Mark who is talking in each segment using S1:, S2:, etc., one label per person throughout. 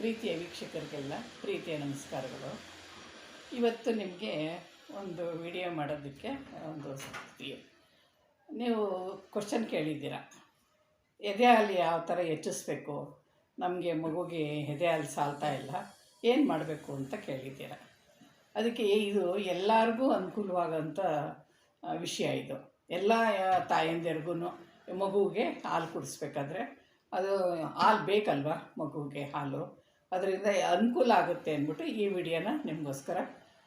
S1: ಪ್ರೀತಿಯ ವೀಕ್ಷಕರಿಗೆಲ್ಲ ಪ್ರೀತಿಯ ನಮಸ್ಕಾರಗಳು. ಇವತ್ತು ನಿಮಗೆ ಒಂದು ವಿಡಿಯೋ ಮಾಡೋದಕ್ಕೆ ಒಂದು ನೀವು ಕ್ವಶನ್ ಕೇಳಿದ್ದೀರ? ಎದೆ ಹಾಲು ಯಾವ ಥರ ಹೆಚ್ಚಿಸ್ಬೇಕು? ನಮಗೆ ಮಗುಗೆ ಎದೆ ಹಾಲು ಸಾಲ್ತಾ ಇಲ್ಲ ಏನು ಮಾಡಬೇಕು ಅಂತ ಕೇಳಿದ್ದೀರ? ಅದಕ್ಕೆ ಇದು ಎಲ್ಲರಿಗೂ ಅನುಕೂಲವಾಗೋಂಥ ಆ, ವಿಷಯ ಇದು. ಎಲ್ಲ ತಾಯಂದಿರಿಗೂ ಮಗುವಿಗೆ ಹಾಲು ಕುಡಿಸ್ಬೇಕಾದ್ರೆ ಅದು ಹಾಲು ಬೇಕಲ್ವಾ ಮಗುವಿಗೆ ಹಾಲು? ಅದರಿಂದ ಅನುಕೂಲ ಆಗುತ್ತೆ ಅಂದ್ಬಿಟ್ಟು ಈ ವಿಡಿಯೋನ ನಿಮಗೋಸ್ಕರ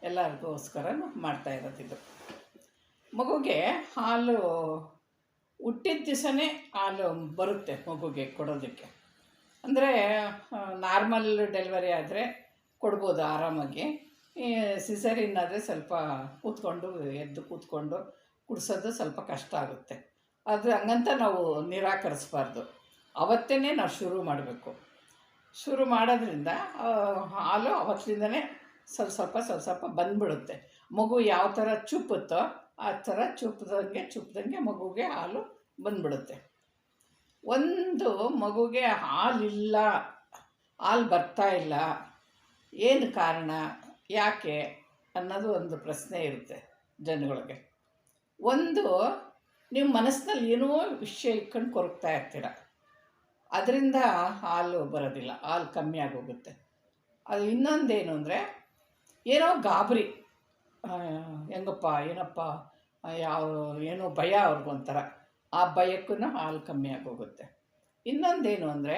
S1: ಎಲ್ಲರಿಗೋಸ್ಕರ ಮಾಡ್ತಾ ಇರೋದಿದ್ದು ಮಗುಗೆ ಹಾಲು ಹುಟ್ಟಿದ ದಿವಸನೇ ಹಾಲು ಬರುತ್ತೆ ಮಗುಗೆ ಕೊಡೋದಕ್ಕೆ. ಅಂದರೆ ನಾರ್ಮಲ್ ಡೆಲಿವರಿ ಆದರೆ ಕೊಡ್ಬೋದು ಆರಾಮಾಗಿ. ಸಿಸರಿನ್ ಆದರೆ ಸ್ವಲ್ಪ ಕೂತ್ಕೊಂಡು, ಎದ್ದು ಕೂತ್ಕೊಂಡು ಕುಡಿಸೋದು ಸ್ವಲ್ಪ ಕಷ್ಟ ಆಗುತ್ತೆ. ಆದರೆ ಹಂಗಂತ ನಾವು ನಿರಾಕರಿಸ್ಬಾರ್ದು. ಅವತ್ತೇ ನಾವು ಶುರು ಮಾಡಬೇಕು. ಶುರು ಮಾಡೋದ್ರಿಂದ ಹಾಲು ಅವತ್ತಿಂದನೇ ಸ್ವಲ್ಪ ಸ್ವಲ್ಪ ಸ್ವಲ್ಪ ಸ್ವಲ್ಪ ಬಂದ್ಬಿಡುತ್ತೆ. ಮಗು ಯಾವ ಥರ ಚುಪ್ಪುತ್ತೋ ಆ ಥರ ಚುಪ್ಪದಂಗೆ ಚುಪ್ಪದಂಗೆ ಮಗುಗೆ ಹಾಲು ಬಂದ್ಬಿಡುತ್ತೆ. ಒಂದು ಮಗುಗೆ ಹಾಲಿಲ್ಲ, ಹಾಲು ಬರ್ತಾ ಇಲ್ಲ, ಏನು ಕಾರಣ, ಯಾಕೆ ಅನ್ನೋದು ಒಂದು ಪ್ರಶ್ನೆ ಇರುತ್ತೆ ಜನಗಳಿಗೆ. ಒಂದು, ನಿಮ್ಮ ಮನಸ್ಸಿನಲ್ಲಿ ಏನೋ ವಿಷಯ ಇಟ್ಕೊಂಡು ಕೊರಗ್ತಾ ಇರ್ತೀರ. ಅದರಿಂದ ಹಾಲು ಬರೋದಿಲ್ಲ, ಹಾಲು ಕಮ್ಮಿ ಆಗೋಗುತ್ತೆ. ಅದು ಇನ್ನೊಂದೇನು ಅಂದರೆ, ಏನೋ ಗಾಬರಿ ಹೆಂಗಪ್ಪ, ಏನಪ್ಪ ಯಾವ ಏನೋ ಭಯ ಅವ್ರಿಗೊಂಥರ ಆ ಭಯಕ್ಕೂ ಹಾಲು ಕಮ್ಮಿ ಆಗೋಗುತ್ತೆ. ಇನ್ನೊಂದೇನು ಅಂದರೆ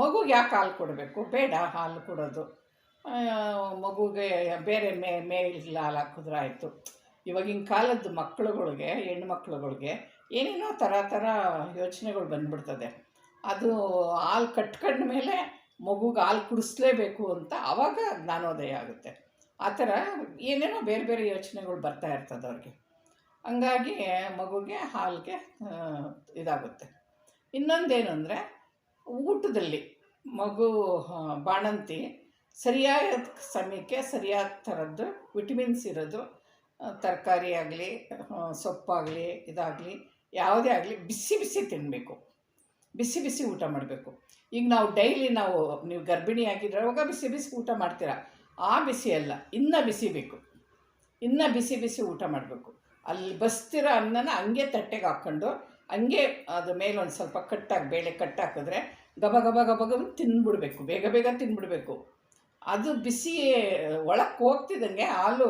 S1: ಮಗುಗೆ ಯಾಕೆ ಹಾಲು ಕೊಡಬೇಕು? ಬೇಡ, ಹಾಲು ಕೊಡೋದು. ಮಗುಗೆ ಬೇರೆ ಮೇ ಮೇಲಿಲ್ಲ ಹಾಲು ಹಾಕಿದ್ರೆ ಆಯಿತು. ಇವಾಗಿನ ಕಾಲದ ಮಕ್ಕಳುಗಳಿಗೆ ಹೆಣ್ಣು ಮಕ್ಕಳುಗಳಿಗೆ ಏನೇನೋ ಥರ ಥರ ಯೋಚನೆಗಳು ಬಂದ್ಬಿಡ್ತದೆ. ಅದು ಹಾಲು ಕಟ್ಕೊಂಡ ಮೇಲೆ ಮಗುಗೆ ಹಾಲು ಕುಡಿಸ್ಲೇಬೇಕು ಅಂತ ಆವಾಗ ಜ್ಞಾನೋದಯ ಆಗುತ್ತೆ. ಆ ಥರ ಏನೇನೋ ಬೇರೆ ಬೇರೆ ಯೋಚನೆಗಳು ಬರ್ತಾ ಇರ್ತದೆ ಅವ್ರಿಗೆ. ಹಂಗಾಗಿ ಮಗುಗೆ ಹಾಲಿಗೆ ಇದಾಗುತ್ತೆ. ಇನ್ನೊಂದೇನು ಅಂದರೆ ಊಟದಲ್ಲಿ ಮಗು ಬಾಣಂತಿ ಸರಿಯಾದ ಸಮಯಕ್ಕೆ ಸರಿಯಾದ ಥರದ್ದು ವಿಟಮಿನ್ಸ್ ಇರೋದು ತರಕಾರಿ ಆಗಲಿ ಸೊಪ್ಪಾಗಲಿ, ಇದಾಗಲಿ ಯಾವುದೇ ಆಗಲಿ ಬಿಸಿ ಬಿಸಿ ತಿನ್ನಬೇಕು ಬಿಸಿ ಬಿಸಿ ಊಟ ಮಾಡಬೇಕು. ಈಗ ನಾವು ಡೈಲಿ ನಾವು ನೀವು ಗರ್ಭಿಣಿ ಆಗಿರೋವಾಗ ಬಿಸಿ ಬಿಸಿ ಊಟ ಮಾಡ್ತೀರಾ? ಆ ಬಿಸಿ ಅಲ್ಲ, ಇನ್ನೂ ಬಿಸಿ ಬೇಕು. ಇನ್ನೂ ಬಿಸಿ ಬಿಸಿ ಊಟ ಮಾಡಬೇಕು. ಅಲ್ಲಿ ಬಸ್ತಿರೋ ಅನ್ನನ ಹಂಗೆ ತಟ್ಟೆಗೆ ಹಾಕ್ಕೊಂಡು, ಹಂಗೆ ಅದು ಒಂದು ಸ್ವಲ್ಪ ಕಟ್ಟಾಗಿ ಬೇಳೆ ಕಟ್ಟಾಕಿದ್ರೆ ಗಬ ಗಬ ಗಬ ತಿಂದ್ಬಿಡ್ಬೇಕು ಬೇಗ ಬೇಗ ತಿಂದ್ಬಿಡ್ಬೇಕು ಅದು ಬಿಸಿ ಒಳಕ್ಕೆ ಹೋಗ್ತಿದ್ದಂಗೆ ಹಾಲು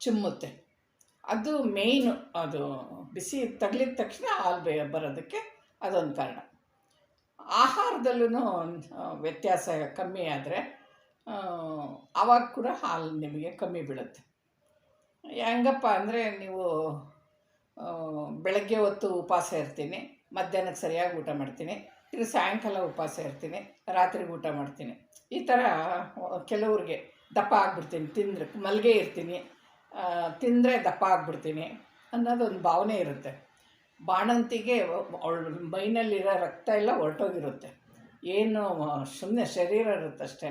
S1: ಚಿಮ್ಮುತ್ತೆ. ಅದು ಮೇಯ್ನು ಅದು ಬಿಸಿ ತಗಲಿದ ತಕ್ಷಣ ಹಾಲು ಬರೋದಕ್ಕೆ ಅದೊಂದು ಕಾರಣ. ಆಹಾರದಲ್ಲೂ ವ್ಯತ್ಯಾಸ ಕಮ್ಮಿ ಆದರೆ ಆವಾಗ ಕೂಡ ಹಾಲು ನಿಮಗೆ ಕಮ್ಮಿ ಬೀಳುತ್ತೆ. ಹೆಂಗಪ್ಪ ಅಂದರೆ ನೀವು ಬೆಳಗ್ಗೆ ಹೊತ್ತು ಉಪವಾಸ ಇರ್ತೀನಿ, ಮಧ್ಯಾಹ್ನಕ್ಕೆ ಸರಿಯಾಗಿ ಊಟ ಮಾಡ್ತೀನಿ ಇದು ಸಾಯಂಕಾಲ ಉಪವಾಸ ಇರ್ತೀನಿ, ರಾತ್ರಿಗೆ ಊಟ ಮಾಡ್ತೀನಿ. ಈ ಥರ ಕೆಲವ್ರಿಗೆ ದಪ್ಪ ಆಗಿಬಿಡ್ತೀನಿ, ತಿಂದ್ರೆ ಮಲ್ಗೆ ಇರ್ತೀನಿ ತಿಂದರೆ ದಪ್ಪ ಆಗಿಬಿಡ್ತೀನಿ ಅನ್ನೋದೊಂದು ಭಾವನೆ ಇರುತ್ತೆ. ಬಾಣಂತಿಗೆ ಅವಳ ಮೈನಲ್ಲಿರೋ ರಕ್ತ ಎಲ್ಲ ಹೊರಟೋಗಿರುತ್ತೆ. ಏನು ಸುಮ್ಮನೆ ಶರೀರ ಇರುತ್ತೆ ಅಷ್ಟೇ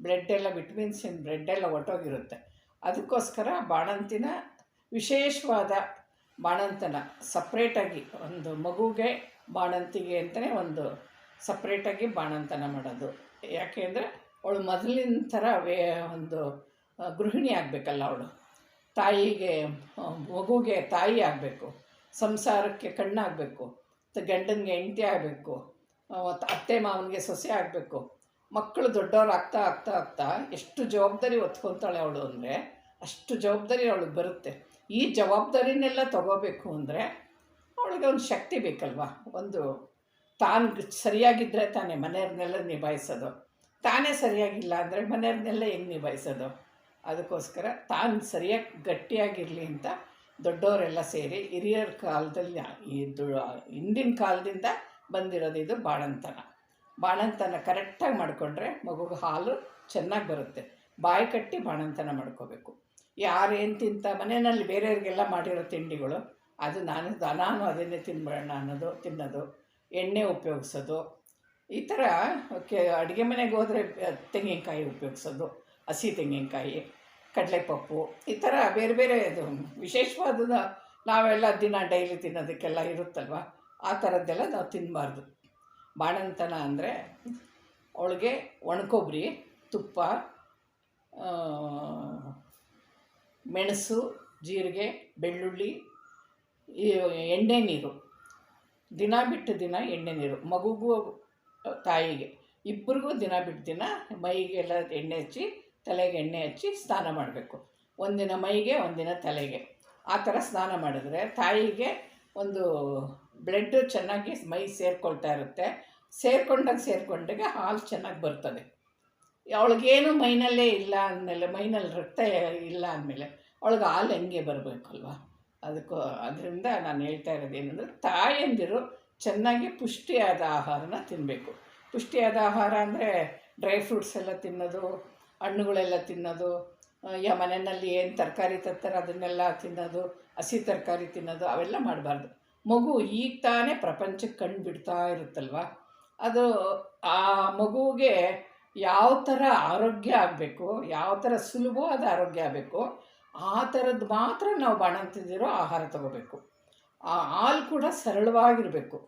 S1: ಬ್ಲಡ್ ಎಲ್ಲ ವಿಟಮಿನ್ಸಿನ ಬ್ಲಡ್ ಎಲ್ಲ ಹೊರಟೋಗಿರುತ್ತೆ. ಅದಕ್ಕೋಸ್ಕರ ಬಾಣಂತಿನ ವಿಶೇಷವಾದ ಬಾಣಂತನ ಸಪ್ರೇಟಾಗಿ ಒಂದು ಮಗುಗೆ ಬಾಣಂತಿಗೆ ಅಂತಲೇ ಒಂದು ಸಪ್ರೇಟಾಗಿ ಬಾಣಂತನ ಮಾಡೋದು. ಯಾಕೆ ಅಂದರೆ ಅವಳು ಮೊದಲಿನ ಥರ ವೇ, ಒಂದು ಗೃಹಿಣಿ ಆಗಬೇಕಲ್ಲ ಅವಳು. ತಾಯಿಗೆ ಮಗುಗೆ ತಾಯಿ ಆಗಬೇಕು, ಸಂಸಾರಕ್ಕೆ ಕಣ್ಣಾಗಬೇಕು ಗಂಡನಿಗೆ ಹೆಂಡತಿ ಆಗಬೇಕು ಅತ್ತೆ ಮಾವನಿಗೆ ಸೊಸೆ ಆಗಬೇಕು. ಮಕ್ಕಳು ದೊಡ್ಡವ್ರು ಆಗ್ತಾ ಆಗ್ತಾ ಆಗ್ತಾ ಎಷ್ಟು ಜವಾಬ್ದಾರಿ ಹೊತ್ಕೊತಾಳೆ ಅವಳು ಅಂದರೆ, ಅಷ್ಟು ಜವಾಬ್ದಾರಿ ಅವಳಿಗೆ ಬರುತ್ತೆ. ಈ ಜವಾಬ್ದಾರಿನೆಲ್ಲ ತಗೋಬೇಕು ಅಂದರೆ ಅವಳಿಗೆ ಒಂದು ಶಕ್ತಿ ಬೇಕಲ್ವಾ? ಒಂದು ತಾನು ಸರಿಯಾಗಿದ್ದರೆ ತಾನೇ ಮನೆಯವ್ರನ್ನೆಲ್ಲ ನಿಭಾಯಿಸೋದು. ತಾನೇ ಸರಿಯಾಗಿಲ್ಲ ಅಂದರೆ ಮನೆಯವ್ರನ್ನೆಲ್ಲ ಹೆಂಗೆ ನಿಭಾಯಿಸೋದು? ಅದಕ್ಕೋಸ್ಕರ ತಾನು ಸರಿಯಾಗಿ ಗಟ್ಟಿಯಾಗಿರಲಿ ಅಂತ ದೊಡ್ಡವರೆಲ್ಲ ಸೇರಿ ಹಿರಿಯರ ಕಾಲದಲ್ಲಿ ಇದು ಹಿಂದಿನ ಕಾಲದಿಂದ ಬಂದಿರೋದು ಇದು ಬಾಣಂತನ ಬಾಣಂತನ ಕರೆಕ್ಟಾಗಿ ಮಾಡಿಕೊಂಡ್ರೆ ಮಗುಗೆ ಹಾಲು ಚೆನ್ನಾಗಿ ಬರುತ್ತೆ. ಬಾಯಿ ಕಟ್ಟಿ ಬಾಣಂತನ ಮಾಡ್ಕೋಬೇಕು. ಯಾರೇನು ತಿಂತ, ಮನೆಯಲ್ಲಿ ಬೇರೆಯವ್ರಿಗೆಲ್ಲ ಮಾಡಿರೋ ತಿಂಡಿಗಳು, ಅದು ನಾನು ನಾನು ಅದನ್ನೇ ತಿನ್ಬಿಡೋಣ ಅನ್ನೋದು, ತಿನ್ನೋದು, ಎಣ್ಣೆ ಉಪಯೋಗಿಸೋದು, ಈ ಥರ ಕೆ ಅಡುಗೆ ಮನೆಗೆ ಹೋದರೆ ತೆಂಗಿನಕಾಯಿ ಉಪಯೋಗಿಸೋದು ಹಸಿ ತೆಂಗಿನಕಾಯಿ, ಕಡಲೆಪಪ್ಪು, ಈ ಥರ ಬೇರೆ ಬೇರೆ ಇದು ವಿಶೇಷವಾದ ನಾವೆಲ್ಲ ದಿನ ಡೈಲಿ ತಿನ್ನೋದಕ್ಕೆಲ್ಲ ಇರುತ್ತಲ್ವ? ಆ ಥರದ್ದೆಲ್ಲ ನಾವು ತಿನ್ನಬಾರ್ದು ಬಾಣಂತನ ಅಂದರೆ ಅವಳಿಗೆ ಒಣಕೊಬ್ಬರಿ, ತುಪ್ಪ ಮೆಣಸು, ಜೀರಿಗೆ, ಬೆಳ್ಳುಳ್ಳಿ ಎಣ್ಣೆ ನೀರು. ದಿನ ಬಿಟ್ಟು ದಿನ ಎಣ್ಣೆ ನೀರು. ಮಗುಗೂ ತಾಯಿಗೆ. ಇಬ್ಬರಿಗೂ ದಿನ ಬಿಟ್ಟು ದಿನ ಮೈಗೆಲ್ಲ ಎಣ್ಣೆ ಹಚ್ಚಿ ತಲೆಗೆ ಎಣ್ಣೆ ಹಚ್ಚಿ ಸ್ನಾನ ಮಾಡಬೇಕು. ಒಂದಿನ ಮೈಗೆ, ಒಂದಿನ ತಲೆಗೆ. ಆ ಥರ ಸ್ನಾನ ಮಾಡಿದ್ರೆ ತಾಯಿಗೆ ಒಂದು ಬ್ಲಡ್ ಚೆನ್ನಾಗಿ ಮೈ ಸೇರ್ಕೊಳ್ತಾ ಇರುತ್ತೆ. ಸೇರ್ಕೊಂಡಾಗ ಸೇರ್ಕೊಂಡಾಗ ಹಾಲು ಚೆನ್ನಾಗಿ ಬರ್ತದೆ. ಅವಳಿಗೇನು ಮೈನಲ್ಲೇ ಇಲ್ಲ ಅಂದಮೇಲೆ, ಮೈನಲ್ಲಿ ರಕ್ತ ಇಲ್ಲ ಅಂದಮೇಲೆ ಅವಳಿಗೆ ಹಾಲು ಹೆಂಗೆ ಬರಬೇಕಲ್ವ? ಅದಕ್ಕೂ ಅದರಿಂದ ನಾನು ಹೇಳ್ತಾ ಇರೋದು ಏನಂದರೆ ತಾಯಂದಿರು ಚೆನ್ನಾಗಿ ಪುಷ್ಟಿಯಾದ ಆಹಾರನ ತಿನ್ನಬೇಕು ಪುಷ್ಟಿಯಾದ ಆಹಾರ ಅಂದರೆ ಡ್ರೈ ಫ್ರೂಟ್ಸ್ ಎಲ್ಲ ತಿನ್ನೋದು ಹಣ್ಣುಗಳೆಲ್ಲ ತಿನ್ನೋದು ಯಾ ಮನೆಯಲ್ಲಿ ಏನು ತರಕಾರಿ ತರ್ತಾರೆ ಅದನ್ನೆಲ್ಲ ತಿನ್ನೋದು, ಹಸಿ ತರಕಾರಿ ತಿನ್ನೋದು ಅವೆಲ್ಲ ಮಾಡಬಾರ್ದು. ಮಗು ಈಗ ತಾನೇ ಪ್ರಪಂಚಕ್ಕೆ ಕಣ್ಣು ಬಿಡ್ತಾ ಇರುತ್ತಲ್ವ? ಅದು ಆ ಮಗುವಿಗೆ ಯಾವ ಥರ ಆರೋಗ್ಯ ಆಗಬೇಕು, ಯಾವ ಥರ ಸುಲಭವಾದ ಆರೋಗ್ಯ ಆಗಬೇಕು, ಆ ಥರದ್ದು ಮಾತ್ರ ನಾವು ಬಾಣಂತಿದಿರೋ ಆಹಾರ ತಗೋಬೇಕು. ಆ ಹಾಲು ಕೂಡ ಸರಳವಾಗಿರಬೇಕು.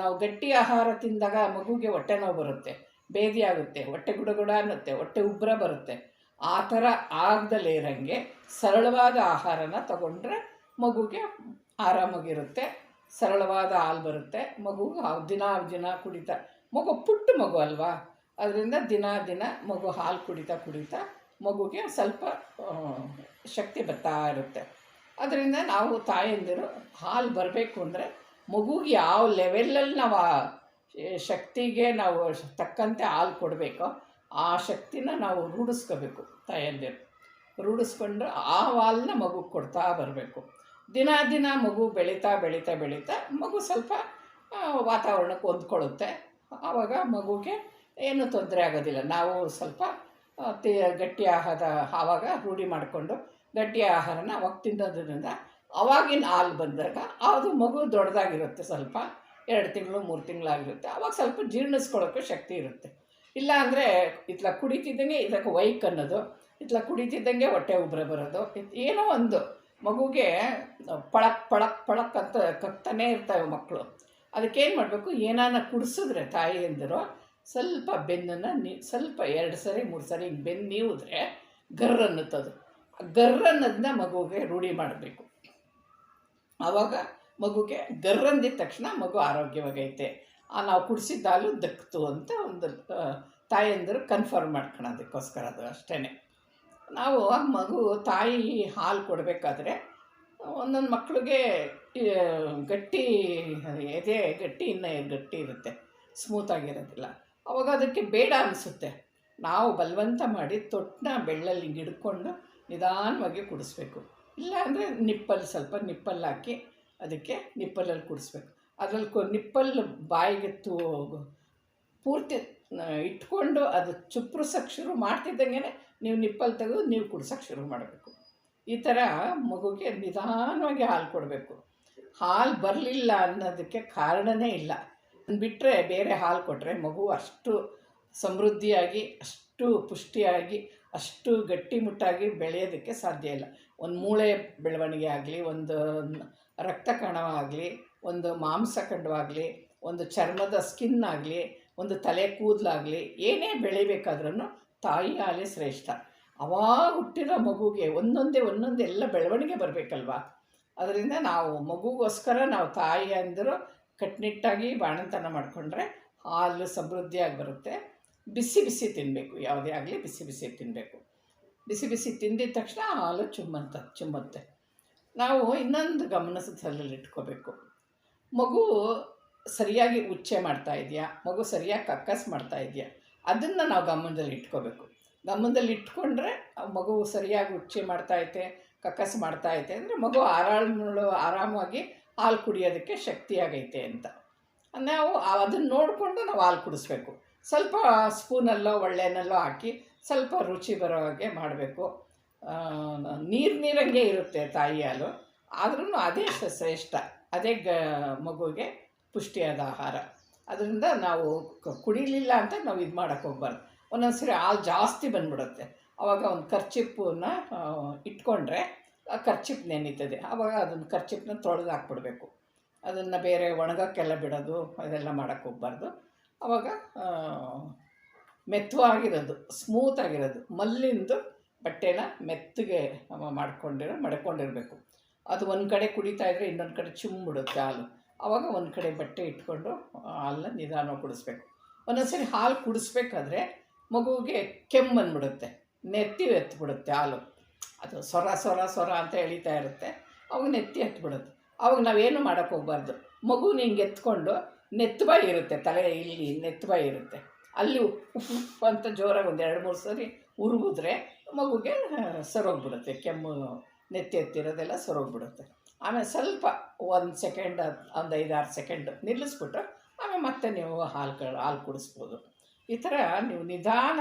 S1: ನಾವು ಗಟ್ಟಿ ಆಹಾರ ತಿಂದಾಗ ಮಗುಗೆ ಹೊಟ್ಟೆ ನೋವು ಬರುತ್ತೆ. ಬೇದಿ ಆಗುತ್ತೆ ಹೊಟ್ಟೆ ಗುಡ ಅನ್ನುತ್ತೆ, ಹೊಟ್ಟೆ ಉಬ್ಬರ ಬರುತ್ತೆ. ಆ ಥರ ಆಗದಲ್ಲೇ ಇರಂಗೆ ಸರಳವಾದ ಆಹಾರನ ತಗೊಂಡ್ರೆ ಮಗುಗೆ ಆರಾಮಾಗಿರುತ್ತೆ, ಸರಳವಾದ ಹಾಲು ಬರುತ್ತೆ, ಮಗು ದಿನ ದಿನ ಕುಡಿತಾ, ಮಗು ಪುಟ್ಟ ಮಗು ಅಲ್ವಾ? ಅದರಿಂದ ದಿನ ದಿನ ಮಗು ಹಾಲು ಕುಡಿತಾ ಕುಡಿತಾ ಮಗುಗೆ ಸ್ವಲ್ಪ ಶಕ್ತಿ ಬರ್ತಾ ಇರುತ್ತೆ. ಅದರಿಂದ ನಾವು ತಾಯಂದಿರು ಹಾಲು ಬರಬೇಕು ಅಂದರೆ ಮಗುಗೆ ಯಾವ ಲೆವೆಲಲ್ಲಿ ನಾವು ಶಕ್ತಿಗೆ ನಾವು ತಕ್ಕಂತೆ ಹಾಲು ಕೊಡಬೇಕು. ಆ ಶಕ್ತಿನ ನಾವು ರೂಢಿಸ್ಕೋಬೇಕು, ತಾಯಂದಿರು. ರೂಢಿಸ್ಕೊಂಡು ಆ ಹಾಲನ್ನ ಮಗು ಕೊಡ್ತಾ ಬರಬೇಕು. ದಿನ ದಿನ ಮಗು ಬೆಳೀತಾ ಬೆಳೀತಾ ಬೆಳೀತಾ ಮಗು ಸ್ವಲ್ಪ ವಾತಾವರಣಕ್ಕೆ ಹೊಂದ್ಕೊಳ್ಳುತ್ತೆ. ಆವಾಗ ಮಗುಗೆ ಏನೂ ತೊಂದರೆ ಆಗೋದಿಲ್ಲ. ನಾವು ಸ್ವಲ್ಪ ಗಟ್ಟಿ ಆಹಾರ ಆವಾಗ ರೂಢಿ ಮಾಡಿಕೊಂಡು ಗಟ್ಟಿ ಆಹಾರನ ಅವಾಗ ತಿನ್ನೋದ್ರಿಂದ ಅವಾಗಿನ ಹಾಲು ಬಂದಾಗ ಅದು ಮಗು ದೊಡ್ಡದಾಗಿರುತ್ತೆ ಸ್ವಲ್ಪ. ಎರಡು ತಿಂಗಳು, ಮೂರು ತಿಂಗಳಾಗಿರುತ್ತೆ ಆವಾಗ ಸ್ವಲ್ಪ ಜೀರ್ಣಿಸ್ಕೊಳ್ಳೋಕ್ಕೆ ಶಕ್ತಿ ಇರುತ್ತೆ. ಇಲ್ಲ ಅಂದರೆ ಇತ್ಲ ಕುಡಿತಿದ್ದಂಗೆ ಇದಕ್ಕೆ ವೈಕ್ ಅನ್ನೋದು. ಇತ್ಲ ಕುಡಿತಿದ್ದಂಗೆ ಹೊಟ್ಟೆ ಉಬ್ಬರ ಬರೋದು. ಏನೋ ಒಂದು ಮಗುಗೆ ಪಳಕ್ ಪಳಕ್ ಪಳಕ್ ಅಂತ ಕಕ್ತಾನೇ ಇರ್ತವೆ ಮಕ್ಕಳು. ಅದಕ್ಕೇನು ಮಾಡಬೇಕು? ಏನಾನ ಕುಡಿಸಿದ್ರೆ ತಾಯಿಯಂದಿರು ಸ್ವಲ್ಪ ಬೆನ್ನನ್ನು ನೀ, ಸ್ವಲ್ಪ ಎರಡು ಸರಿ, ಮೂರು ಸರಿ ಹಿಂಗೆ ಬೆನ್ನು ನೀವಿದ್ರೆ ಗರ್ರ ಅನ್ನುತ್ತದು. ಗರ್ರ ಅನ್ನೋದನ್ನ ಮಗುಗೆ ರೂಢಿ ಮಾಡಬೇಕು. ಆವಾಗ ಮಗುಗೆ ಗರ್ರಂದಿದ ತಕ್ಷಣ ಮಗು ಆರೋಗ್ಯವಾಗೈತೆ. ನಾವು ಕುಡಿಸಿದ ಹಾಲು ದಕ್ತು ಅಂತ ಒಂದು ತಾಯಿಯಂದರು ಕನ್ಫರ್ಮ್ ಮಾಡ್ಕೊಳೋದಕ್ಕೋಸ್ಕರ ಅದು ಅಷ್ಟೇ ನಾವು ಆ ಮಗು ತಾಯಿ ಹಾಲು ಕೊಡಬೇಕಾದ್ರೆ ಒಂದೊಂದು ಮಕ್ಕಳಿಗೆ ಗಟ್ಟಿ, ಎದೆ ಗಟ್ಟಿ, ಇನ್ನೂ ಗಟ್ಟಿ ಇರುತ್ತೆ. ಸ್ಮೂತಾಗಿರೋದಿಲ್ಲ ಅವಾಗ ಅದಕ್ಕೆ ಬೇಡ ಅನಿಸುತ್ತೆ. ನಾವು ಬಲವಂತ ಮಾಡಿ ತೊಟ್ಟನ್ನ ಬೆಳ್ಳಲ್ಲಿ ಹಿಂಗೆ ಹಿಡ್ಕೊಂಡು ನಿಧಾನವಾಗಿ ಕುಡಿಸ್ಬೇಕು. ಇಲ್ಲಾಂದರೆ ನಿಪ್ಪಲ್ಲಿ ಸ್ವಲ್ಪ ನಿಪ್ಪಲ್ಲಿ ಹಾಕಿ ಅದಕ್ಕೆ ನಿಪ್ಪಲಲ್ಲಿ ಕುಡಿಸ್ಬೇಕು. ಅದರಲ್ಲಿ ಕೊ ನಿಪ್ಪಲ್ಲು ಬಾಯಿಗೆ ತೂ ಪೂರ್ತಿ ಇಟ್ಕೊಂಡು ಅದು ಚುಪ್ರಸಕ್ಕೆ ಶುರು ಮಾಡ್ತಿದ್ದಂಗೆ ನೀವು ನಿಪ್ಪಲ್ ತೆಗೆದು ನೀವು ಕುಡ್ಸಕ್ಕೆ ಶುರು ಮಾಡಬೇಕು. ಈ ಥರ ಮಗುಗೆ ನಿಧಾನವಾಗಿ ಹಾಲು ಕೊಡಬೇಕು. ಹಾಲು ಬರಲಿಲ್ಲ ಅನ್ನೋದಕ್ಕೆ ಕಾರಣನೇ ಇಲ್ಲ. ಬಿಟ್ಟರೆ ಬೇರೆ ಹಾಲು ಕೊಟ್ಟರೆ ಮಗು ಅಷ್ಟು ಸಮೃದ್ಧಿಯಾಗಿ, ಅಷ್ಟು ಪುಷ್ಟಿಯಾಗಿ, ಅಷ್ಟು ಗಟ್ಟಿಮುಟ್ಟಾಗಿ ಬೆಳೆಯೋದಕ್ಕೆ ಸಾಧ್ಯ ಇಲ್ಲ. ಒಂದು ಮೂಳೆ ಬೆಳವಣಿಗೆ ಆಗಲಿ, ಒಂದು ರಕ್ತ ಕಣವಾಗಲಿ, ಒಂದು ಮಾಂಸಖಂಡವಾಗಲಿ ಒಂದು ಚರ್ಮದ ಸ್ಕಿನ್ ಆಗಲಿ, ಒಂದು ತಲೆ ಕೂದಲಾಗಲಿ, ಏನೇ ಬೆಳಿಬೇಕಾದ್ರೂ ತಾಯಿ ಹಾಲೇ ಶ್ರೇಷ್ಠ. ಅವಾಗ ಹುಟ್ಟಿರೋ ಮಗುಗೆ ಒಂದೊಂದೇ ಒಂದೊಂದೇ ಎಲ್ಲ ಬೆಳವಣಿಗೆ ಬರಬೇಕಲ್ವಾ? ಅದರಿಂದ ನಾವು ಮಗುಗೋಸ್ಕರ ನಾವು ತಾಯಿ ಅಂದರು ಕಟ್ಟುನಿಟ್ಟಾಗಿ ಬಾಣಂತನ ಮಾಡಿಕೊಂಡ್ರೆ ಹಾಲು ಸಮೃದ್ಧಿಯಾಗಿ ಬರುತ್ತೆ. ಬಿಸಿ ಬಿಸಿ ತಿನ್ನಬೇಕು ಯಾವುದೇ ಆಗಲಿ ಬಿಸಿ ಬಿಸಿ ತಿನ್ನಬೇಕು ಬಿಸಿ ಬಿಸಿ ತಿಂದಿದ ತಕ್ಷಣ ಹಾಲು ಚುಮ್ಮಂತ, ಚುಮ್ಮತ್ತೆ. ನಾವು ಇನ್ನೊಂದು ಗಮನದಲ್ಲಿ ಇಟ್ಕೋಬೇಕು. ಮಗು ಸರಿಯಾಗಿ ಉಚ್ಚೆ ಮಾಡ್ತಾ ಇದೆಯಾ? ಮಗು ಸರಿಯಾಗಿ ಕಕ್ಕಸ್ ಮಾಡ್ತಾ ಇದೆಯಾ? ಅದನ್ನು ನಾವು ಗಮನದಲ್ಲಿ ಇಟ್ಕೋಬೇಕು. ಗಮನದಲ್ಲಿ ಇಟ್ಕೊಂಡ್ರೆ ಮಗು ಸರಿಯಾಗಿ ಉಚ್ಚೆ ಮಾಡ್ತಾ ಐತೆ ಕಕ್ಕಸ್ ಮಾಡ್ತಾ ಐತೆ ಅಂದರೆ ಮಗು ಆರಾಮ ಆರಾಮಾಗಿ ಹಾಲು ಕುಡಿಯೋದಕ್ಕೆ ಶಕ್ತಿಯಾಗೈತೆ ಅಂತ. ನಾವು ಅದನ್ನು ನೋಡಿಕೊಂಡು ನಾವು ಹಾಲು ಕುಡಿಸ್ಬೇಕು. ಸ್ವಲ್ಪ ಸ್ಪೂನಲ್ಲೋ, ಒಳ್ಳೆನಲ್ಲೋ ಹಾಕಿ ಸ್ವಲ್ಪ ರುಚಿ ಬರೋ ಹಾಗೆ ಮಾಡಬೇಕು. ನೀರು ನೀರಂಗೆ ಇರುತ್ತೆ ತಾಯಿ ಹಾಲು. ಆದ್ರೂ ಅದೇ ಶ್ರೇಷ್ಠ. ಅದೇ ಗ, ಮಗುವಿಗೆ ಪುಷ್ಟಿಯಾದ ಆಹಾರ. ಅದರಿಂದ ನಾವು ಕುಡಿಲಿಲ್ಲ ಅಂತ ನಾವು ಇದು ಮಾಡೋಕ್ಕೆ ಹೋಗ್ಬಾರ್ದು. ಒಂದೊಂದು ಸರಿ ಹಾಲು ಜಾಸ್ತಿ ಬಂದ್ಬಿಡುತ್ತೆ. ಆವಾಗ ಒಂದು ಖರ್ಚಿಪ್ಪನ್ನ ಇಟ್ಕೊಂಡ್ರೆ ಆ ಖರ್ಚಿಪ್ ನೆನೀತದೆ. ಆವಾಗ ಅದನ್ನು ಖರ್ಚಿಪ್ಪನ್ನ ತೊಳೆದು ಹಾಕ್ಬಿಡ್ಬೇಕು. ಅದನ್ನು ಬೇರೆ ಒಣಗೋಕ್ಕೆಲ್ಲ ಬಿಡೋದು, ಅದೆಲ್ಲ ಮಾಡೋಕ್ಕೆ ಹೋಗ್ಬಾರ್ದು. ಆವಾಗ ಮೆತ್ತವಾಗಿರೋದು ಸ್ಮೂತ್ ಆಗಿರೋದು. ಮಲ್ಲಿಂದು ಬಟ್ಟೆನ ಮೆತ್ತಗೆ ಮಾಡ್ಕೊಂಡಿರೋ, ಮಡ್ಕೊಂಡಿರಬೇಕು. ಅದು ಒಂದು ಕಡೆ ಕುಡಿತಾ ಇದ್ರೆ ಇನ್ನೊಂದು ಕಡೆ ಚುಮ್ಮಿಡುತ್ತೆ ಹಾಲು. ಆವಾಗ ಒಂದು ಕಡೆ ಬಟ್ಟೆ ಇಟ್ಕೊಂಡು ಹಾಲನ್ನ ನಿಧಾನವಾಗಿ ಕುಡಿಸ್ಬೇಕು. ಒಂದೊಂದ್ಸರಿ ಹಾಲು ಕುಡಿಸ್ಬೇಕಾದ್ರೆ ಮಗುವಿಗೆ ಕೆಮ್ಮು ಬಂದ್ಬಿಡುತ್ತೆ. ನೆತ್ತಿ ಎತ್ಬಿಡುತ್ತೆ ಹಾಲು. ಅದು ಸೊರ ಸೊರ ಸೊರ ಅಂತ ಎಳಿತಾ ಇರುತ್ತೆ. ಅವಾಗ ನೆತ್ತಿ ಎತ್ಬಿಡುತ್ತೆ. ಅವಾಗ ನಾವೇನು ಮಾಡೋಕ್ಕೆ ಹೋಗ್ಬಾರ್ದು? ಮಗುನ ಹಿಂಗೆ ಎತ್ಕೊಂಡು ನೆತ್ತಬಾಯಿ ಇರುತ್ತೆ, ತಲೆ ಇಲ್ಲಿ ನೆತ್ತಬಾಯಿ ಇರುತ್ತೆ. ಅಲ್ಲಿ ಉಪ್ಪು ಅಂತ ಜೋರಾಗಿ ಒಂದು ಎರಡು ಮೂರು ಸರಿ ಉರುಗಿದ್ರೆ ಮಗುಗೆ ಸರೋಗ್ಬಿಡುತ್ತೆ, ಕೆಮ್ಮು, ನೆತ್ತಿ ಎತ್ತಿರೋದೆಲ್ಲ ಸರೋಗ್ಬಿಡುತ್ತೆ. ಆಮೇಲೆ ಸ್ವಲ್ಪ ಒಂದು ಸೆಕೆಂಡ್, ಒಂದು ಐದಾರು ಸೆಕೆಂಡ್ ನಿಲ್ಲಿಸ್ಬಿಟ್ಟು ಆಮೇಲೆ ಮತ್ತೆ ನೀವು ಹಾಲು ಕ, ಹಾಲು ಕುಡಿಸ್ಬೋದು. ಈ ಥರ ನೀವು ನಿಧಾನ,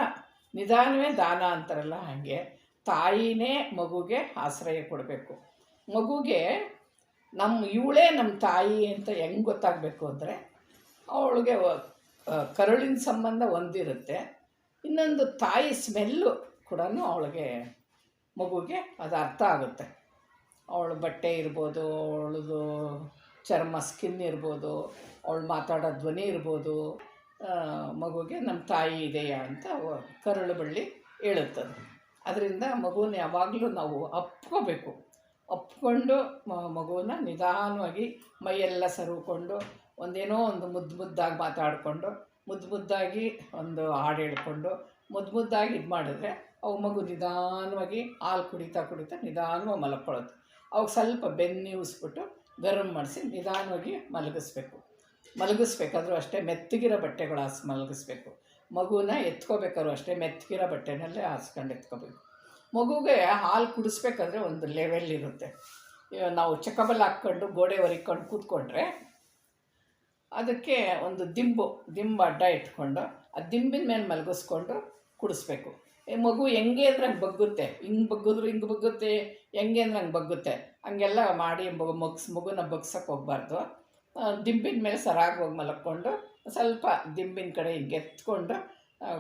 S1: ನಿಧಾನವೇ ದಾನ ಅಂತಾರಲ್ಲ ಹಾಗೆ ತಾಯಿನೇ ಮಗುಗೆ ಆಶ್ರಯ ಕೊಡಬೇಕು. ಮಗುಗೆ ನಮ್ಮ ಇವಳೇ ನಮ್ಮ ತಾಯಿ ಅಂತ ಹೆಂಗೆ ಗೊತ್ತಾಗಬೇಕು ಅಂದರೆ ಅವಳಿಗೆ ಕರುಳಿನ ಸಂಬಂಧ ಒಂದಿರುತ್ತೆ. ಇನ್ನೊಂದು ತಾಯಿ ಸ್ಮೆಲ್ಲು ಕೂಡ ಅವಳಿಗೆ ಮಗುಗೆ ಅದು ಅರ್ಥ ಆಗುತ್ತೆ. ಅವಳ ಬಟ್ಟೆ ಇರ್ಬೋದು, ಅವಳದು ಚರ್ಮ ಸ್ಕಿನ್ ಇರ್ಬೋದು, ಅವಳು ಮಾತಾಡೋ ಧ್ವನಿ ಇರ್ಬೋದು ಮಗುಗೆ ನಮ್ಮ ತಾಯಿ ಇದೆಯಾ ಅಂತ ಕರುಳು ಬಳ್ಳಿ ಹೇಳುತ್ತದೆ. ಅದರಿಂದ ಮಗುನ ಯಾವಾಗಲೂ ನಾವು ಅಪ್ಕೋಬೇಕು. ಅಪ್ಕೊಂಡು ಮಗುವನ್ನ ನಿಧಾನವಾಗಿ ಮೈಯೆಲ್ಲ ಸರುಕೊಂಡು ಒಂದೇನೋ ಒಂದು ಮುದ್ದು ಮುದ್ದಾಗಿ ಮಾತಾಡಿಕೊಂಡು, ಮುದ್ದು ಮುದ್ದಾಗಿ ಒಂದು ಹಾಡು ಹೇಳ್ಕೊಂಡು, ಮುದ್ದು ಮುದ್ದಾಗಿ ಇದು ಮಾಡಿದ್ರೆ ಅವು ಮಗು ನಿಧಾನವಾಗಿ ಹಾಲು ಕುಡಿತಾ ಕುಡಿತಾ ನಿಧಾನವಾಗಿ ಮಲ್ಕೊಳ್ಳುತ್ತೆ ಅವಾಗ ಸ್ವಲ್ಪ ಬೆನ್ನಿವಿಸ್ಬಿಟ್ಟು ಗರಂ ಮಾಡಿಸಿ ನಿಧಾನವಾಗಿ ಮಲಗಿಸ್ಬೇಕು. ಮಲಗಿಸ್ಬೇಕಾದ್ರೂ ಅಷ್ಟೇ ಮೆತ್ತಗಿರೋ ಬಟ್ಟೆಗಳು ಹಾಸಿ ಮಲಗಿಸ್ಬೇಕು. ಮಗುನ ಎತ್ಕೋಬೇಕಾದ್ರೂ ಅಷ್ಟೇ ಮೆತ್ತಗಿರೋ ಬಟ್ಟೆನಲ್ಲೇ ಹಾಸ್ಕೊಂಡು ಎತ್ಕೋಬೇಕು. ಮಗುಗೆ ಹಾಲು ಕುಡಿಸ್ಬೇಕಾದ್ರೆ ಒಂದು ಲೆವೆಲ್ ಇರುತ್ತೆ. ನಾವು ಚಕಬಲ್ ಹಾಕ್ಕೊಂಡು ಗೋಡೆ ಹೊರಿಕೊಂಡು ಕೂತ್ಕೊಂಡ್ರೆ ಅದಕ್ಕೆ ಒಂದು ದಿಂಬು ದಿಂಬು ಅಡ್ಡ ಇಟ್ಕೊಂಡು ಆ ದಿಂಬಿನ ಮೇಲೆ ಮಲಗಿಸ್ಕೊಂಡು ಕುಡಿಸ್ಬೇಕು. ಮಗು ಹೆಂಗೆ ಅಂದ್ರೆ ಹಂಗೆ ಬಗ್ಗುತ್ತೆ. ಹಿಂಗೆ ಬಗ್ಗಿದ್ರು ಹಿಂಗೆ ಬಗ್ಗುತ್ತೆ, ಹೆಂಗೆ ಅಂದ್ರೆ ಹಂಗೆ ಬಗ್ಗುತ್ತೆ. ಹಂಗೆಲ್ಲ ಮಾಡಿ ಮಗು ಮಗ್ಸ್, ಮಗುನ ಬಗ್ಸಕ್ಕೆ ಹೋಗ್ಬಾರ್ದು. ದಿಂಬಿನ ಮೇಲೆ ಸರಾಗಿ ಹೋಗಿ ಮಲಕ್ಕೊಂಡು ಸ್ವಲ್ಪ ದಿಂಬಿನ ಕಡೆ ಹಿಂಗೆ ಎತ್ಕೊಂಡು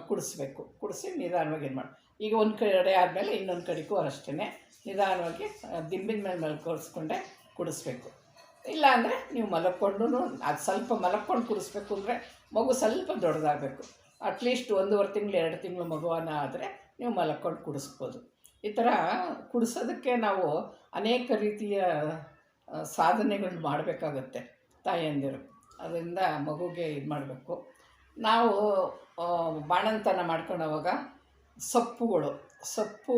S1: ಕುಡಿಸ್ಬೇಕು. ಕುಡಿಸಿ ನಿಧಾನವಾಗಿ ಏನು ಮಾಡಿ, ಈಗ ಒಂದು ಕಡೆ ಆದಮೇಲೆ ಇನ್ನೊಂದು ಕಡೆಗೂ ಅಷ್ಟೇ ನಿಧಾನವಾಗಿ ದಿಂಬಿನ ಮೇಲೆ ಮಲ್ಕೊಳಿಸ್ಕೊಂಡೆ ಕುಡಿಸ್ಬೇಕು. ಇಲ್ಲ ಅಂದರೆ ನೀವು ಮಲಕ್ಕೊಂಡು ಅದು ಸ್ವಲ್ಪ ಮಲಕ್ಕೊಂಡು ಕುಡಿಸ್ಬೇಕು ಅಂದರೆ ಮಗು ಸ್ವಲ್ಪ ದೊಡ್ಡದಾಗಬೇಕು. ಅಟ್ಲೀಸ್ಟ್ ಒಂದೂವರೆ ತಿಂಗಳು, ಎರಡು ತಿಂಗಳು ಮಗುವನ್ನ ಆದರೆ ನೀವು ಮಲಕ್ಕೊಂಡು ಕುಡಿಸ್ಬೋದು ಈ ಥರ ಕುಡಿಸೋದಕ್ಕೆ ನಾವು ಅನೇಕ ರೀತಿಯ ಸಾಧನೆಗಳನ್ನು ಸಾಧನೆಗಳು ಮಾಡಬೇಕಾಗತ್ತೆ ತಾಯಂದಿರು. ಅದರಿಂದ ಮಗುಗೆ ಇದು ಮಾಡಬೇಕು. ನಾವು ಬಾಣಂತನ ಮಾಡ್ಕೊಳ್ಳೋವಾಗ ಸೊಪ್ಪುಗಳು, ಸೊಪ್ಪು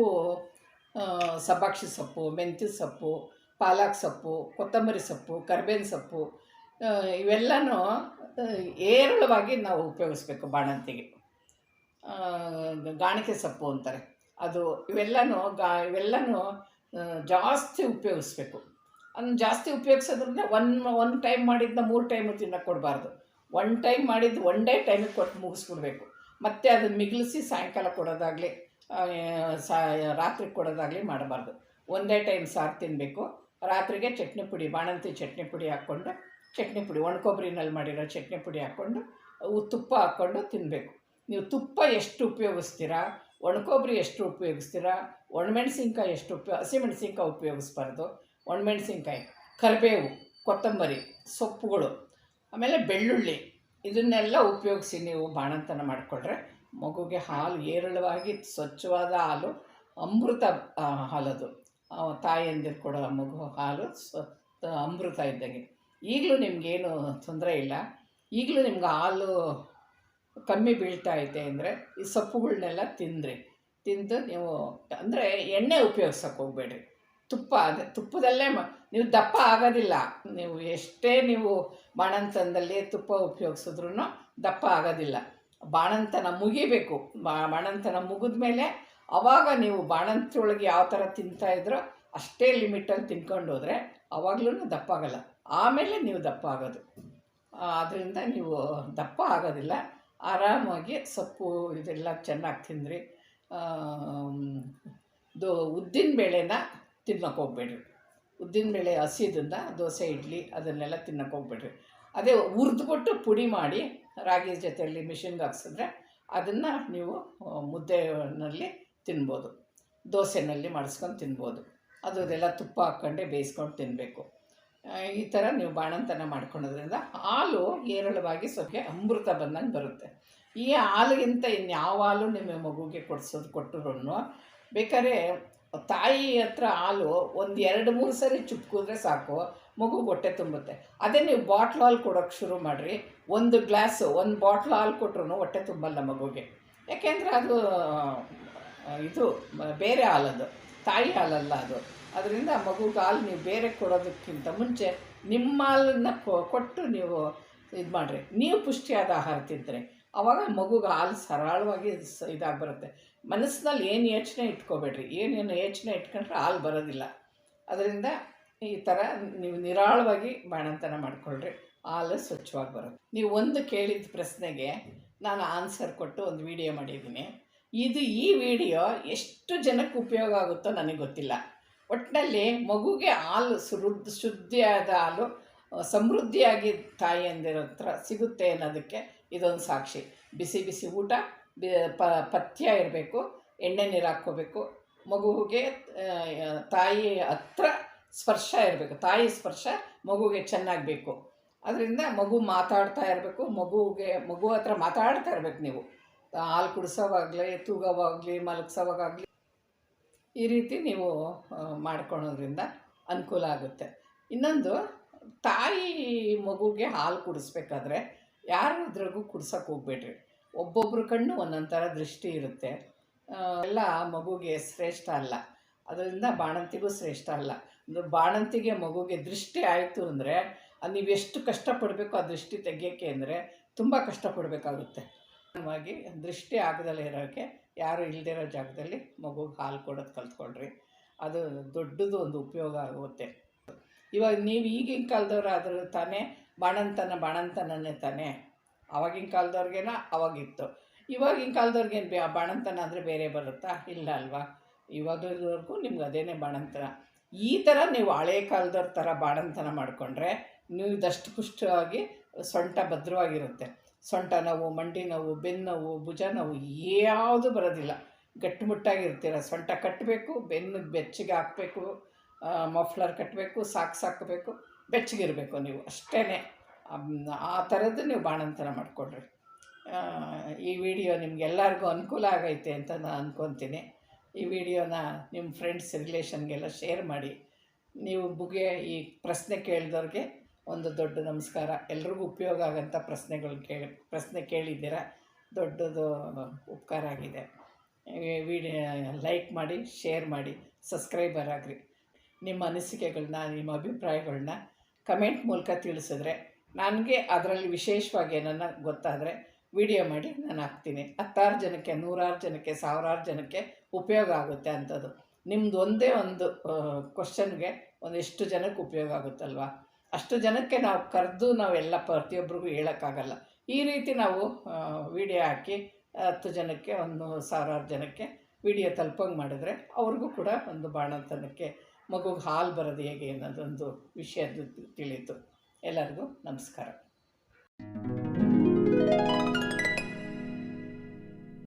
S1: ಸಬಾಕ್ಷಿ ಸೊಪ್ಪು, ಮೆಂತ್ಯ ಸೊಪ್ಪು ಪಾಲಕ್ ಸೊಪ್ಪು, ಕೊತ್ತಂಬರಿ ಸೊಪ್ಪು, ಕರ್ಬೇವಿನ ಸೊಪ್ಪು ಇವೆಲ್ಲನೂ ಹೇರಳವಾಗಿ ನಾವು ಉಪಯೋಗಿಸ್ಬೇಕು ಬಾಣಂತಿಗೆ. ಗಾಣಿಕೆ ಸೊಪ್ಪು ಅಂತಾರೆ. ಅದು ಇವೆಲ್ಲನೂ, ಗಾ, ಇವೆಲ್ಲನೂ ಜಾಸ್ತಿ ಉಪಯೋಗಿಸ್ಬೇಕು. ಅದನ್ನು ಜಾಸ್ತಿ ಉಪಯೋಗಿಸೋದ್ರಿಂದ ಒನ್ ಒನ್ ಟೈಮ್ ಮಾಡಿದ್ದನ್ನ ಮೂರು ಟೈಮು ತಿನ್ನಕ್ಕೆ ಕೊಡಬಾರ್ದು. ಒನ್ ಟೈಮ್ ಮಾಡಿದ್ದು ಒನ್ ಡೇ ಟೈಮಿಗೆ ಕೊಟ್ಟು ಮುಗಿಸ್ಬಿಡ್ಬೇಕು. ಮತ್ತು ಅದನ್ನು ಮಿಗಿಲಿಸಿ ಸಾಯಂಕಾಲ ಕೊಡೋದಾಗಲಿ ಸಾ, ರಾತ್ರಿ ಕೊಡೋದಾಗಲಿ ಮಾಡಬಾರ್ದು. ಒಂದೇ ಟೈಮ್ ಸಾರು ತಿನ್ನಬೇಕು ರಾತ್ರಿಗೆ ಚಟ್ನಿ ಪುಡಿ, ಬಾಣಂತಿ ಚಟ್ನಿ ಪುಡಿ ಹಾಕ್ಕೊಂಡು, ಚಟ್ನಿ ಪುಡಿ ಒಣಕೊಬ್ಬರಿನಲ್ಲಿ ಮಾಡಿರೋ ಚಟ್ನಿ ಪುಡಿ ಹಾಕ್ಕೊಂಡು ತುಪ್ಪ ಹಾಕ್ಕೊಂಡು ತಿನ್ನಬೇಕು ನೀವು ತುಪ್ಪ ಎಷ್ಟು ಉಪಯೋಗಿಸ್ತೀರಾ? ಒಣಕೊಬ್ಬರಿ ಎಷ್ಟು ಉಪಯೋಗಿಸ್ತೀರಾ? ಒಣಮೆಣಸಿನ್ಕಾಯಿ ಎಷ್ಟು ಉಪಯೋ, ಹಸಿಮೆಣಸಿನ್ಕಾಯಿ ಉಪಯೋಗಿಸ್ಬಾರ್ದು. ಒಣಮೆಣಸಿನ್ಕಾಯಿ, ಕರಿಬೇವು, ಕೊತ್ತಂಬರಿ, ಸೊಪ್ಪುಗಳು, ಆಮೇಲೆ ಬೆಳ್ಳುಳ್ಳಿ, ಇದನ್ನೆಲ್ಲ ಉಪಯೋಗಿಸಿ ನೀವು ಬಾಣಂತನ ಮಾಡಿಕೊಂಡ್ರೆ ಮಗುಗೆ ಹಾಲು ಏರಳವಾಗಿ ಸ್ವಚ್ಛವಾದ ಹಾಲು, ಅಮೃತ ಹಾಲದು. ತಾಯಂದಿರು ಕೊಡೋ ಮಗು ಹಾಲು ಅಮೃತ ಇದ್ದಂಗೆ. ಈಗಲೂ ನಿಮಗೇನು ತೊಂದರೆ ಇಲ್ಲ. ಈಗಲೂ ನಿಮ್ಗೆ ಹಾಲು ಕಮ್ಮಿ ಬೀಳ್ತಾ ಐತೆ ಅಂದರೆ ಈ ಸೊಪ್ಪುಗಳನ್ನೆಲ್ಲ ತಿಂದ್ರಿ. ತಿಂದು ನೀವು ಅಂದರೆ ಎಣ್ಣೆ ಉಪಯೋಗಿಸೋಕೆ ಹೋಗ್ಬೇಡ್ರಿ. ತುಪ್ಪ ಅದೇ ತುಪ್ಪದಲ್ಲೇ ನೀವು ದಪ್ಪ ಆಗೋದಿಲ್ಲ. ನೀವು ಎಷ್ಟೇ ನೀವು ಬಾಣಂತನದಲ್ಲಿ ತುಪ್ಪ ಉಪಯೋಗಿಸಿದ್ರೂ ದಪ್ಪ ಆಗೋದಿಲ್ಲ. ಬಾಣಂತನ ಮುಗಿಬೇಕು. ಬಾಣಂತನ ಮುಗಿದ ಮೇಲೆ ಆವಾಗ ನೀವು ಬಾಣಂತಿಯೊಳಗೆ ಯಾವ ಥರ ತಿಂತಾ ಇದ್ರೋ ಅಷ್ಟೇ ಲಿಮಿಟಲ್ಲಿ ತಿನ್ಕೊಂಡು ಹೋದರೆ ಆವಾಗಲೂ ದಪ್ಪ ಆಗಲ್ಲ. ಆಮೇಲೆ ನೀವು ದಪ್ಪ ಆಗೋದು. ಆದ್ದರಿಂದ ನೀವು ದಪ್ಪ ಆಗೋದಿಲ್ಲ. ಆರಾಮಾಗಿ ಸೊಪ್ಪು ಇದೆಲ್ಲ ಚೆನ್ನಾಗಿ ತಿಂದ್ರಿ. ದೊ, ಉದ್ದಿನ ಬೇಳೆನ ತಿನ್ನೋಕೆ ಹೋಗ್ಬೇಡ್ರಿ. ಉದ್ದಿನ ಬೇಳೆ ಹಸಿದನ್ನ ದೋಸೆ, ಇಡ್ಲಿ ಅದನ್ನೆಲ್ಲ ತಿನ್ನೋಕೆ ಹೋಗ್ಬೇಡ್ರಿ. ಅದೇ ಹುರಿದ್ಬಿಟ್ಟು ಪುಡಿ ಮಾಡಿ ರಾಗಿ ಜೊತೆಯಲ್ಲಿ ಮಿಷಿನ್ಗೆ ಹಾಕ್ಸಿದ್ರೆ ಅದನ್ನು ನೀವು ಮುದ್ದೆನಲ್ಲಿ ತಿನ್ಬೋದು. ದೋಸೆನಲ್ಲಿ ಮಾಡಿಸ್ಕೊಂಡು ತಿನ್ಬೋದು. ಅದು ಅದೆಲ್ಲ ತುಪ್ಪ ಹಾಕ್ಕೊಂಡೆ ಬೇಯಿಸ್ಕೊಂಡು ತಿನ್ನಬೇಕು ಈ ಥರ ನೀವು ಬಾಣಂತನ ಮಾಡ್ಕೊಳೋದ್ರಿಂದ ಹಾಲು ಹೇರಳವಾಗಿ ಸೊಕ್ಕೆ ಅಮೃತ ಬಂದಂಗೆ ಬರುತ್ತೆ. ಈ ಹಾಲಿಗಿಂತ ಇನ್ಯಾವ ಹಾಲು ನಿಮ್ಮ ಮಗುಗೆ ಕೊಡಿಸೋದು ಕೊಟ್ಟರು ಬೇಕಾದ್ರೆ ತಾಯಿ ಹತ್ರ ಹಾಲು ಒಂದು ಎರಡು ಮೂರು ಸರಿ ಚುಪ್ಕಿದ್ರೆ ಸಾಕು, ಮಗು ಹೊಟ್ಟೆ ತುಂಬುತ್ತೆ. ಅದೇ ನೀವು ಬಾಟ್ಲ್ ಹಾಲು ಕೊಡೋಕ್ಕೆ ಶುರು ಮಾಡಿರಿ. ಒಂದು ಗ್ಲಾಸು, ಒಂದು ಬಾಟ್ಲ್ ಹಾಲು ಕೊಟ್ರು ಹೊಟ್ಟೆ ತುಂಬಲ್ಲ ಮಗುಗೆ. ಯಾಕೆಂದರೆ ಅದು ಇದು ಬೇರೆ ಹಾಲದು, ತಾಯಿ ಹಾಲಲ್ಲ ಅದು. ಅದರಿಂದ ಮಗುಗೆ ಹಾಲು ನೀವು ಬೇರೆ ಕೊಡೋದಕ್ಕಿಂತ ಮುಂಚೆ ನಿಮ್ಮ ಹಾಲನ್ನು ಕೊಟ್ಟು ನೀವು ಇದು ಮಾಡಿರಿ. ನೀವು ಪುಷ್ಟಿಯಾದ ಆಹಾರ ತಿಂದರೆ ಅವಾಗ ಮಗುಗೆ ಹಾಲು ಸರಳವಾಗಿ ಇದಾಗಿ ಬರುತ್ತೆ ಮನಸ್ಸಿನಲ್ಲಿ ಏನು ಯೋಚನೆ ಇಟ್ಕೋಬೇಡ್ರಿ. ಏನೇನು ಯೋಚನೆ ಇಟ್ಕೊಂಡ್ರೆ ಹಾಲು ಬರೋದಿಲ್ಲ. ಅದರಿಂದ ಈ ಥರ ನೀವು ನಿರಾಳವಾಗಿ ಬಾಣಂತನ ಮಾಡಿಕೊಳ್ಳ್ರಿ ಹಾಲು ಸ್ವಚ್ಛವಾಗಿ ಬರುತ್ತೆ. ನೀವು ಒಂದು ಕೇಳಿದ ಪ್ರಶ್ನೆಗೆ ನಾನು ಆನ್ಸರ್ ಕೊಟ್ಟು ಒಂದು ವಿಡಿಯೋ ಮಾಡಿದ್ದೀನಿ. ಇದು ಈ ವಿಡಿಯೋ ಎಷ್ಟು ಜನಕ್ಕೆ ಉಪಯೋಗ ಆಗುತ್ತೋ ನನಗೆ ಗೊತ್ತಿಲ್ಲ. ಒಟ್ಟಿನಲ್ಲಿ ಮಗುಗೆ ಹಾಲು ಸುರುದ್, ಶುದ್ಧಿಯಾದ ಹಾಲು ಸಮೃದ್ಧಿಯಾಗಿ ತಾಯಿಯಂದಿರ ಹತ್ರ ಸಿಗುತ್ತೆ ಅನ್ನೋದಕ್ಕೆ ಇದೊಂದು ಸಾಕ್ಷಿ. ಬಿಸಿ ಬಿಸಿ ಊಟ, ಬಿ ಪಥ್ಯ ಇರಬೇಕು, ಎಣ್ಣೆ ನೀರು ಹಾಕ್ಕೋಬೇಕು. ಮಗುವಿಗೆ ತಾಯಿ ಹತ್ರ ಸ್ಪರ್ಶ ಇರಬೇಕು. ತಾಯಿ ಸ್ಪರ್ಶ ಮಗುಗೆ ಚೆನ್ನಾಗಬೇಕು. ಅದರಿಂದ ಮಗು ಮಾತಾಡ್ತಾ ಇರಬೇಕು ಮಗುವಿಗೆ ಮಗು ಹತ್ರ ಮಾತಾಡ್ತಾ ಇರಬೇಕು ನೀವು. ಹಾಲು ಕುಡಿಸೋವಾಗಲಿ, ತೂಗೋವಾಗಲಿ, ಮಲಗಿಸೋವಾಗಲಿ ಈ ರೀತಿ ನೀವು ಮಾಡ್ಕೊಳೋದ್ರಿಂದ ಅನುಕೂಲ ಆಗುತ್ತೆ. ಇನ್ನೊಂದು, ತಾಯಿ ಮಗುಗೆ ಹಾಲು ಕುಡಿಸ್ಬೇಕಾದ್ರೆ ಯಾರಾದ್ರಿಗೂ ಕುಡ್ಸೋಕೆ ಹೋಗ್ಬೇಡ್ರಿ. ಒಬ್ಬೊಬ್ರ ಕಣ್ಣು ಒಂದೊಂದು ಥರ ದೃಷ್ಟಿ ಇರುತ್ತೆ. ಎಲ್ಲ ಮಗುಗೆ ಶ್ರೇಷ್ಠ ಅಲ್ಲ. ಅದರಿಂದ ಬಾಣಂತಿಗೂ ಶ್ರೇಷ್ಠ ಅಲ್ಲ. ಅಂದರೆ ಬಾಣಂತಿಗೆ ಮಗುಗೆ ದೃಷ್ಟಿ ಆಯಿತು ಅಂದರೆ ನೀವು ಎಷ್ಟು ಕಷ್ಟಪಡಬೇಕು ಆ ದೃಷ್ಟಿ ತೆಗಿಯೋಕ್ಕೆ ಅಂದರೆ, ತುಂಬ ಕಷ್ಟಪಡಬೇಕಾಗುತ್ತೆ. ವಾಗಿ ದೃಷ್ಟಿ ಆಗದಲ್ಲೇ ಇರೋಕ್ಕೆ ಯಾರು ಇಲ್ದಿರೋ ಜಾಗದಲ್ಲಿ ಮಗುಗೆ ಹಾಲು ಕೊಡೋದು ಕಲ್ತ್ಕೊಳ್ರಿ ಅದು ದೊಡ್ಡದು ಒಂದು ಉಪಯೋಗ ಆಗುತ್ತೆ. ಇವಾಗ ನೀವು ಈಗಿನ ಕಾಲದವ್ರು ಆದರೂ ತಾನೇ ಬಾಣಂತನ ಬಾಣಂತನನೇ ತಾನೇ. ಆವಾಗಿನ ಕಾಲದವ್ರಿಗೇನ? ಅವಾಗಿತ್ತು. ಇವಾಗಿನ ಕಾಲದವ್ರಿಗೇನು ಬೇ, ಬಾಣಂತನ ಅಂದರೆ ಬೇರೆ ಬರುತ್ತಾ? ಇಲ್ಲ ಅಲ್ವಾ? ಇವಾಗವರೆಗೂ ನಿಮ್ಗೆ ಅದೇನೇ ಬಾಣಂತನ. ಈ ಥರ ನೀವು ಹಳೆ ಕಾಲದವ್ರ ಥರ ಬಾಣಂತನ ಮಾಡಿಕೊಂಡ್ರೆ ನೀವು ಇದಷ್ಟು ಪುಷ್ಟವಾಗಿ ಸೊಂಟ ಭದ್ರವಾಗಿರುತ್ತೆ. ಸೊಂಟ ನೋವು, ಮಂಡಿ ನೋವು ಬೆನ್ನೋವು ನೋವು, ಭುಜ ನೋವು ಯಾವುದು ಬರೋದಿಲ್ಲ. ಗಟ್ಟಿಮುಟ್ಟಾಗಿರ್ತೀರ. ಸೊಂಟ ಕಟ್ಟಬೇಕು ಬೆನ್ನು ಬೆಚ್ಚಗೆ ಹಾಕಬೇಕು ಮಫ್ಲರ್ ಕಟ್ಟಬೇಕು ಸಾಕ್ಸ್ ಹಾಕಬೇಕು, ಬೆಚ್ಚಗಿರಬೇಕು ನೀವು. ಅಷ್ಟೇ ಆ ಥರದ್ದು ನೀವು ಬಾಣಂತನ ಮಾಡಿಕೊಡ್ರಿ ಈ ವಿಡಿಯೋ ನಿಮಗೆಲ್ಲರಿಗೂ ಅನುಕೂಲ ಆಗೈತೆ ಅಂತ ನಾನು ಅಂದ್ಕೊತೀನಿ ಈ ವಿಡಿಯೋನ ನಿಮ್ಮ ಫ್ರೆಂಡ್ಸ್, ರಿಲೇಷನ್ಗೆಲ್ಲ ಶೇರ್ ಮಾಡಿ. ನೀವು ಬುಗೆ ಈ ಪ್ರಶ್ನೆ ಕೇಳಿದವ್ರಿಗೆ ಒಂದು ದೊಡ್ಡ ನಮಸ್ಕಾರ. ಎಲ್ರಿಗೂ ಉಪಯೋಗ ಆಗೋಂಥ ಪ್ರಶ್ನೆಗಳು ಕೇಳಿ, ಪ್ರಶ್ನೆ ಕೇಳಿದ್ದೀರ? ದೊಡ್ಡದು ಉಪಕಾರ ಆಗಿದೆ. ವಿಡಿಯೋ ಲೈಕ್ ಮಾಡಿ, ಶೇರ್ ಮಾಡಿ, ಸಬ್ಸ್ಕ್ರೈಬರ್ ಆಗಿರಿ. ನಿಮ್ಮ ಅನಿಸಿಕೆಗಳನ್ನ ನಿಮ್ಮ ಅಭಿಪ್ರಾಯಗಳನ್ನ ಕಮೆಂಟ್ ಮೂಲಕ ತಿಳಿಸಿದ್ರೆ ನನಗೆ ಅದರಲ್ಲಿ ವಿಶೇಷವಾಗಿ ಏನನ್ನ ಗೊತ್ತಾದರೆ ವಿಡಿಯೋ ಮಾಡಿ ನಾನು ಹಾಕ್ತೀನಿ. ಹತ್ತಾರು ಜನಕ್ಕೆ, ನೂರಾರು ಜನಕ್ಕೆ, ಸಾವಿರಾರು ಜನಕ್ಕೆ ಉಪಯೋಗ ಆಗುತ್ತೆ ಅಂಥದ್ದು. ನಿಮ್ಮದು ಒಂದೇ ಒಂದು ಕ್ವಶನ್ಗೆ ಒಂದೆಷ್ಟು ಜನಕ್ಕೆ ಉಪಯೋಗ ಆಗುತ್ತಲ್ವ? ಅಷ್ಟು ಜನಕ್ಕೆ ನಾವು ಕರೆದು ನಾವೆಲ್ಲ ಪ್ರತಿಯೊಬ್ಬರಿಗೂ ಹೇಳೋಕ್ಕಾಗಲ್ಲ. ಈ ರೀತಿ ನಾವು ವಿಡಿಯೋ ಹಾಕಿ ಹತ್ತು ಜನಕ್ಕೆ, ಒಂದು ಸಾವಿರಾರು ಜನಕ್ಕೆ ವಿಡಿಯೋ ತಲುಪಂಗೆ ಮಾಡಿದ್ರೆ ಅವ್ರಿಗೂ ಕೂಡ ಒಂದು ಬಾಣಂತನಕ್ಕೆ ಮಗುಗೆ ಹಾಲು ಬರೋದು ಹೇಗೆ ಅನ್ನೋದೊಂದು ವಿಷಯ ತಿಳಿಯಿತು ಎಲ್ಲರಿಗೂ ನಮಸ್ಕಾರ.